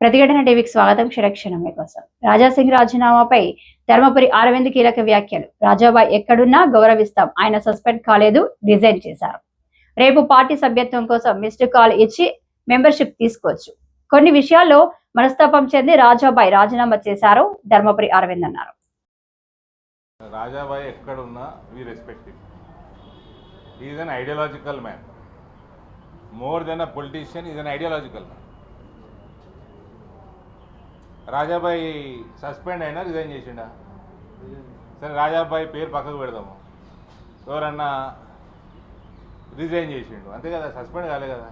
ప్రతిఘటన టీవీకి స్వాగతం క్షరక్షణం మీకోసం. రాజాసింగ్ రాజీనామాపై ధర్మపురి అరవింద్ కీలక వ్యాఖ్యలు. రాజాబాయ్ ఎక్కడున్నా గౌరవిస్తాం. ఆయన సస్పెండ్ కాలేదు రిజైన్ చేశారు. రేపు పార్టీ సభ్యత్వం కోసం మిస్డ్ కాల్ ఇచ్చి మెంబర్షిప్ తీసుకోవచ్చు. కొన్ని విషయాల్లో మనస్తాపం చెంది రాజాబాయ్ రాజీనామా చేశారు ధర్మపురి అరవింద్ అన్నారు. రాజాబాయ్ ఎక్కడున్నా we respect is an ideological man more than a politician is an ideological man Rajabhai suspend అయినా రిజైన్ చేసిండా? సరే రాజాబాయి పేరు పక్కకు పెడదాము. ఎవరన్నా రిజైన్ చేసిండు. అంతే కదా సస్పెండ్ కాలే కదా.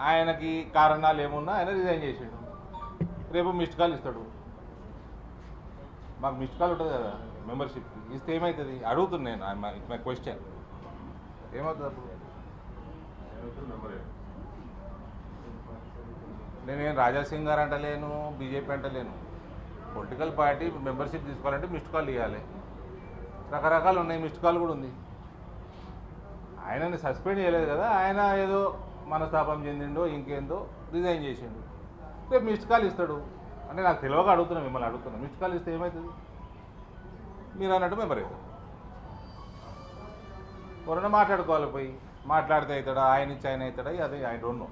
ఆయనకి కారణాలు ఏమున్నా ఆయన రిజైన్ చేసిండు. రేపు మిస్డ్ కాల్ ఇస్తాడు. మాకు మిస్డ్ కాల్ ఉంటుంది కదా మెంబర్షిప్కి ఇస్తే ఏమవుతుంది అడుగుతున్నాను నేను మై క్వశ్చన్ ఏమవుతుంది అప్పుడు? నేనేం రాజాసింగ్ గారు అంటలేను బీజేపీ అంటలేను. పొలిటికల్ పార్టీ మెంబర్షిప్ తీసుకోవాలంటే మిస్డ్ కాల్ ఇవ్వాలి రకరకాలు ఉన్నాయి మిస్డ్ కాల్ కూడా ఉంది. ఆయనని సస్పెండ్ చేయలేదు కదా ఆయన ఏదో మనస్తాపం చెందిండో ఇంకేందో రిజైన్ చేసిండు. రేపు మిస్డ్ కాల్ ఇస్తాడు. అంటే నాకు తెలియక అడుగుతున్నా మిమ్మల్ని అడుగుతున్నా. మిస్డ్ కాల్ ఇస్తే ఏమవుతుంది మీరు అన్నట్టు మెంబర్ అవుతారు. ఎవరైనా మాట్లాడుకోవాలి పోయి మాట్లాడితే అవుతాడా? ఆయన ఇచ్చి ఆయన అవుతాడా? అది ఐ డోంట్ నో